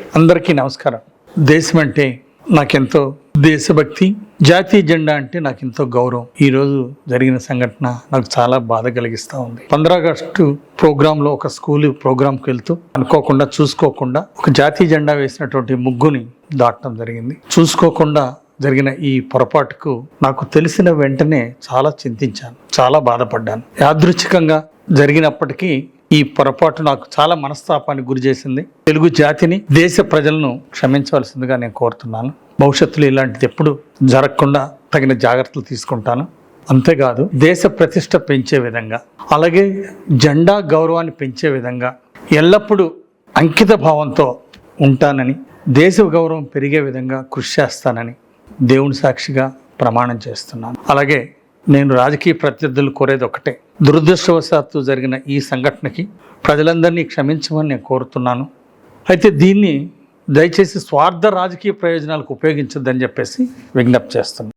అందరికీ నమస్కారం. దేశం అంటే నాకెంతో దేశభక్తి జాతీయ జెండా అంటే నాకు ఎంతో గౌరవం ఈరోజు జరిగిన సంఘటన నాకు చాలా బాధ కలిగిస్తూ ఉంది. పంద్రాగస్టు ప్రోగ్రాంలో ఒక స్కూల్ ప్రోగ్రాంకి వెళ్తూ అనుకోకుండా చూసుకోకుండా ఒక జాతీయ జెండా వేసినటువంటి ముగ్గుని దాటడం జరిగింది. చూసుకోకుండా జరిగిన ఈ పొరపాటుకు నాకు తెలిసిన వెంటనే చాలా చింతించాను చాలా బాధపడ్డాను. యాదృచ్ఛికంగా జరిగినప్పటికీ ఈ పొరపాటు నాకు చాలా మనస్తాపానికి గురి చేసింది. తెలుగు జాతిని దేశ ప్రజలను క్షమించవలసిందిగా నేను కోరుతున్నాను. భవిష్యత్తులో ఇలాంటిది ఎప్పుడు జరగకుండా తగిన జాగ్రత్తలు తీసుకుంటాను. అంతేకాదు దేశ ప్రతిష్ట పెంచే విధంగా అలాగే జెండా గౌరవాన్ని పెంచే విధంగా ఎల్లప్పుడూ అంకిత భావంతో ఉంటానని దేశ గౌరవం పెరిగే విధంగా కృషి చేస్తానని దేవుని సాక్షిగా ప్రమాణం చేస్తున్నాను. అలాగే నేను రాజకీయ ప్రత్యర్థులు కోరేది ఒకటే దురదృష్టవశాత్తు జరిగిన ఈ సంఘటనకి ప్రజలందరినీ క్షమించమని నేను కోరుతున్నాను. అయితే దీన్ని దయచేసి స్వార్థ రాజకీయ ప్రయోజనాలకు ఉపయోగించొద్దని చెప్పేసి విజ్ఞప్తి చేస్తున్నాను.